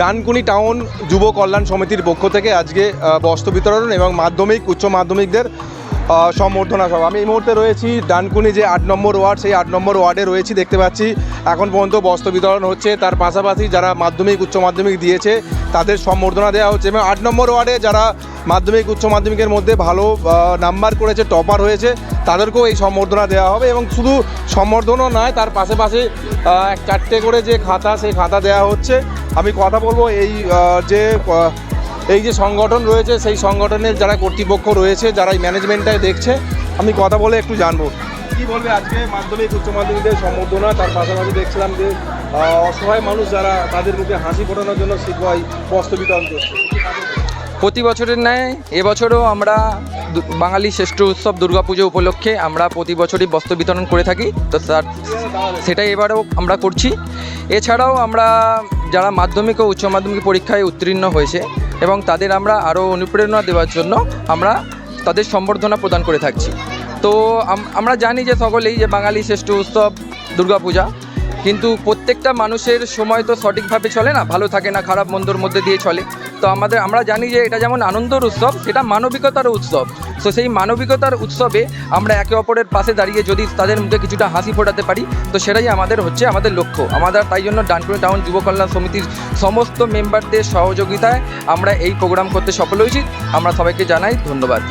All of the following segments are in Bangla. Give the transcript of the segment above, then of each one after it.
ডানকুনি টাউন যুব কল্যাণ সমিতির পক্ষ থেকে আজকে বস্ত্র বিতরণ এবং মাধ্যমিক, উচ্চ মাধ্যমিকদের সম্বর্ধনা সভা। আমি এই মুহূর্তে রয়েছি ডানকুনি যে আট নম্বর ওয়ার্ড, সেই আট নম্বর ওয়ার্ডে রয়েছি, দেখতে পাচ্ছি এখন পর্যন্ত বস্ত্র বিতরণ হচ্ছে। তার পাশাপাশি যারা মাধ্যমিক, উচ্চ মাধ্যমিক দিয়েছে, তাদের সম্বর্ধনা দেওয়া হচ্ছে। এবং আট নম্বর ওয়ার্ডে যারা মাধ্যমিক, উচ্চ মাধ্যমিকের মধ্যে ভালো নাম্বার করেছে, টপার হয়েছে, তাদেরকেও এই সম্বর্ধনা দেওয়া হবে। এবং শুধু সম্বর্ধনা নয়, তার পাশে পাশে এক চারটে করে যে খাতা, সেই খাতা দেওয়া হচ্ছে। আমি কথা বলব এই যে এই যে সংগঠন রয়েছে সেই সংগঠনের যারা কর্তৃপক্ষ রয়েছে যারা এই ম্যানেজমেন্টটায় দেখছে আমি কথা বলে একটু জানব। কি বলবে আজকে মাধ্যমিক উচ্চ মাধ্যমিকের সম্বর্ধনা? তার পাশাপাশি দেখছিলাম যে অসহায় মানুষ যারা তাদের মুখে হাসি ফোটানোর জন্য শিখবাই বস্ত্র বিতরণ করছে। প্রতি বছরের ন্যায় এবছরও আমরা বাঙালি শ্রেষ্ঠ উৎসব দুর্গাপুজো উপলক্ষে আমরা প্রতি বছরই বস্ত্র বিতরণ করে থাকি। তো তার সেটাই এবারেও আমরা করছি। এছাড়াও আমরা যারা মাধ্যমিক ও উচ্চ মাধ্যমিক পরীক্ষায় উত্তীর্ণ হয়েছে এবং তাদের আমরা আরও অনুপ্রেরণা দেওয়ার জন্য আমরা তাদের সম্বর্ধনা প্রদান করে থাকছি। তো আমরা জানি যে সকলেই যে বাঙালি শ্রেষ্ঠ উৎসব দুর্গাপূজা, কিন্তু প্রত্যেকটা মানুষের সময় তো সঠিকভাবে চলে না, ভালো থাকে না, খারাপ মন্দর মধ্যে দিয়ে চলে। তো আমাদের, আমরা জানি যে এটা যেমন আনন্দর উৎসব, সেটা মানবিকতার উৎসব। তো সেই মানবিকতার উৎসবে আমরা একে অপরের পাশে দাঁড়িয়ে যদি তাদের মুখে কিছুটা হাসি ফোটাতে পারি, তো সেটাই আমাদের হচ্ছে আমাদের লক্ষ্য। আমাদের তাই জন্য ডানকুনি টাউন যুব কল্যাণ সমিতির সমস্ত মেম্বারদের সহযোগিতায় আমরা এই প্রোগ্রাম করতে সফল হয়েছি। আমরা সবাইকে জানাই ধন্যবাদ।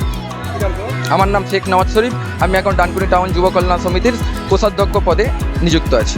আমার নাম শেখ নওয়াজ শরীফ। আমি এখন ডানকুনি টাউন যুব কল্যাণ সমিতির কোষাধ্যক্ষ পদে নিযুক্ত আছি।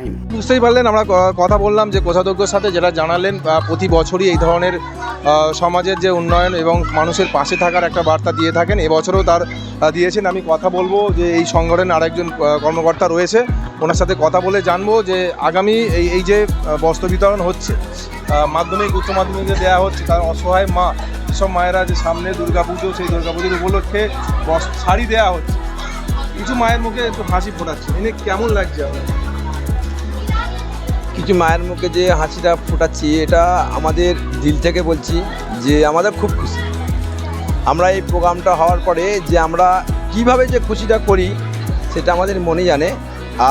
বুঝতেই পারলেন, আমরা কথা বললাম যে কোষাধ্যক্ষর সাথে যেটা জানালেন প্রতি বছরই এই ধরনের সমাজের যে উন্নয়ন এবং মানুষের পাশে থাকার একটা বার্তা দিয়ে থাকেন। এবছরও তার দিয়েছেন। আমি কথা বলব যে এই সংগঠনের আরেকজন কর্মকর্তা রয়েছে। ওনার সাথে কথা বলে জানব যে আগামী এই এই যে বস্ত্র বিতরণ হচ্ছে মাধ্যমিক, উচ্চ মাধ্যমিকে দেওয়া হচ্ছে তার অসহায় মা, সব মায়েরা যে সামনে দুর্গাপুজো, সেই দুর্গাপুজোর উপলক্ষে শাড়ি দেওয়া হচ্ছে। কিছু মায়ের মুখে একটু হাসি ফোটাচ্ছে। এনে কেমন লাগছে আপনার? কিছু মায়ের মুখে যে হাসিটা ফোটাচ্ছি, এটা আমাদের দিল থেকে বলছি যে আমাদের খুব খুশি। আমরা এই প্রোগ্রামটা হওয়ার পরে যে আমরা কীভাবে যে খুশিটা করি, সেটা আমাদের মনে জানে।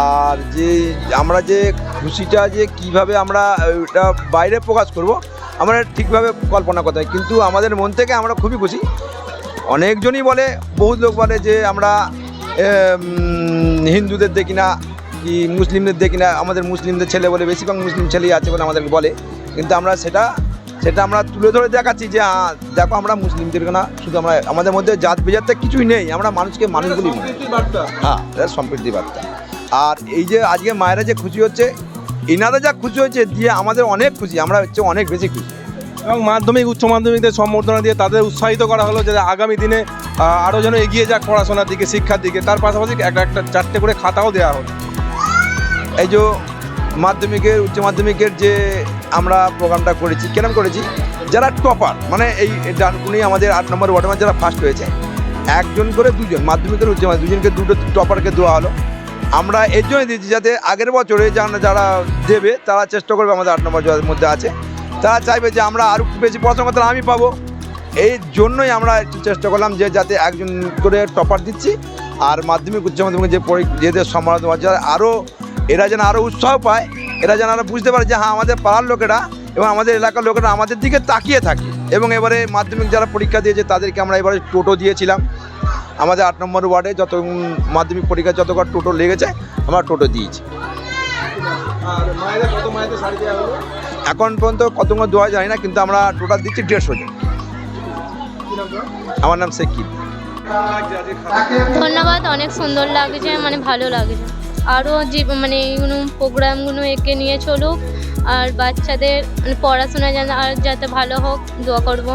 আর যে আমরা যে খুশিটা যে কীভাবে আমরা, ওটা বাইরে প্রকাশ করব, আমরা ঠিকভাবে কল্পনা করতে কিন্তু আমাদের মন থেকে আমরা খুবই খুশি। অনেকজনই বলে, বহুত লোক বলে যে আমরা হিন্দুদের দেখি না কি মুসলিমদের দেখি না, আমাদের মুসলিমদের ছেলে বলে, বেশিরভাগ মুসলিম ছেলেই আছে বলে আমাদেরকে বলে। কিন্তু আমরা সেটা সেটা আমরা তুলে ধরে দেখাচ্ছি যে দেখো আমরা মুসলিমদের না শুধু আমরা, আমাদের মধ্যে জাত বেজাতে কিছুই নেই, আমরা মানুষকে মানুষ মনে করি। হ্যাঁ সম্প্রীতি বার্তা। আর এই যে আজকে মায়েরা যে খুশি হচ্ছে, এনারা যা খুশি হয়েছে দিয়ে আমাদের অনেক খুশি, আমরা হচ্ছে অনেক বেশি খুশি। এবং মাধ্যমিক, উচ্চ মাধ্যমিকদের সম্বর্ধনা দিয়ে তাদের উৎসাহিত করা হলো যে আগামী দিনে আরও যেন এগিয়ে যাক পড়াশোনার দিকে, শিক্ষার দিকে। তার পাশাপাশি একটা একটা চারটে করে খাতাও দেওয়া হলো। এই যে মাধ্যমিকের, উচ্চ মাধ্যমিকের যে আমরা প্রোগ্রামটা করেছি কেন করেছি? যারা টপার মানে এই ডানকুনি আমাদের আট নম্বর ওয়ার্ডে যারা ফার্স্ট হয়েছে, একজন করে দুজন, মাধ্যমিকের, উচ্চ মাধ্যমিক দুজনকে, দুটো টপারকে দেওয়া হলো। আমরা এর জন্য দিয়েছি যাতে আগের বছরে যারা দেবে, তারা চেষ্টা করবে আমাদের আট নম্বর মধ্যে আছে। তারা চাইবে যে আমরা আরও বেশি পড়াশোনা করতে আমি পাবো। এই জন্যই আমরা চেষ্টা করলাম যে যাতে একজন করে টপার দিচ্ছি। আর মাধ্যমিক, উচ্চ মাধ্যমিক যে যেদের সমাজ আরও এরা যেন আরও উৎসাহ পায় এরা যেন আরও বুঝতে পারে যে হ্যাঁ আমাদের পাড়ার লোকেরা এবং আমাদের এলাকার লোকেরা আমাদের দিকে তাকিয়ে থাকে। এবং এবারে মাধ্যমিক যারা পরীক্ষা দিয়েছে তাদেরকে আমরা এবারে টোটো দিয়েছিলাম। আমাদের আট নম্বর ওয়ার্ডে যত মাধ্যমিক পরীক্ষা যত কটা টোটো লেগেছে আমরা টোটো দিয়েছি। এখন পর্যন্ত কতগুলো দেওয়া যায় না কিন্তু আমরা টোটাল দিচ্ছি দেড়শো জন। আমার নাম খাতা ধন্যবাদ অনেক সুন্দর লাগছে মানে ভালো লাগছে। আরও যে মানে এইগুলো প্রোগ্রামগুলো এঁকে নিয়ে চলুক, আর বাচ্চাদের মানে পড়াশোনা যেন আর যাতে ভালো হোক, দোয়া করব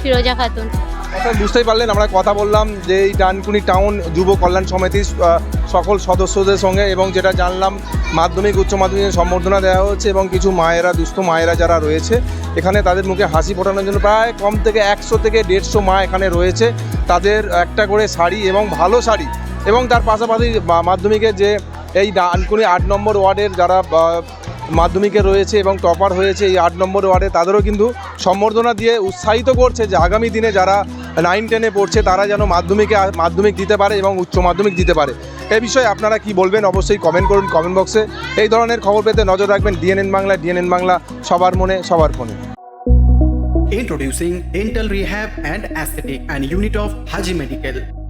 ফিরোজা খাতুন। বুঝতেই পারলেন, আমরা কথা বললাম যে এই ডানকুনি টাউন যুব কল্যাণ সমিতির সকল সদস্যদের সঙ্গে এবং যেটা জানলাম, মাধ্যমিক, উচ্চ মাধ্যমিক সম্বর্ধনা দেওয়া হচ্ছে এবং কিছু মায়েরা, দুস্থ মায়েরা যারা রয়েছে, এখানে তাদের মুখে হাসি ফোটানোর জন্য প্রায় কম থেকে একশো থেকে দেড়শো মা এখানে রয়েছে। তাদের একটা করে শাড়ি এবং ভালো শাড়ি এবং তার পাশাপাশি মাধ্যমিকের যে এই ডানকুনি আট নম্বর ওয়ার্ডের যারা মাধ্যমিকে রয়েছে এবং টপার হয়েছে এই আট নম্বর ওয়ার্ডে, তাদেরও কিন্তু সম্বর্ধনা দিয়ে উৎসাহিত করছে যে আগামী দিনে যারা নাইন টেনে পড়ছে, তারা যেন মাধ্যমিকে মাধ্যমিক দিতে পারে এবং উচ্চ মাধ্যমিক দিতে পারে। এ বিষয়ে আপনারা কি বলবেন? অবশ্যই কমেন্ট করুন কমেন্ট বক্সে এই ধরনের খবর পেতে নজর রাখবেন ডিএনএন বাংলা ডিএনএন বাংলা, সবার মনে, সবার ফোনে Introducing Dental Rehab and Aesthetic and Unit of Haji Medical.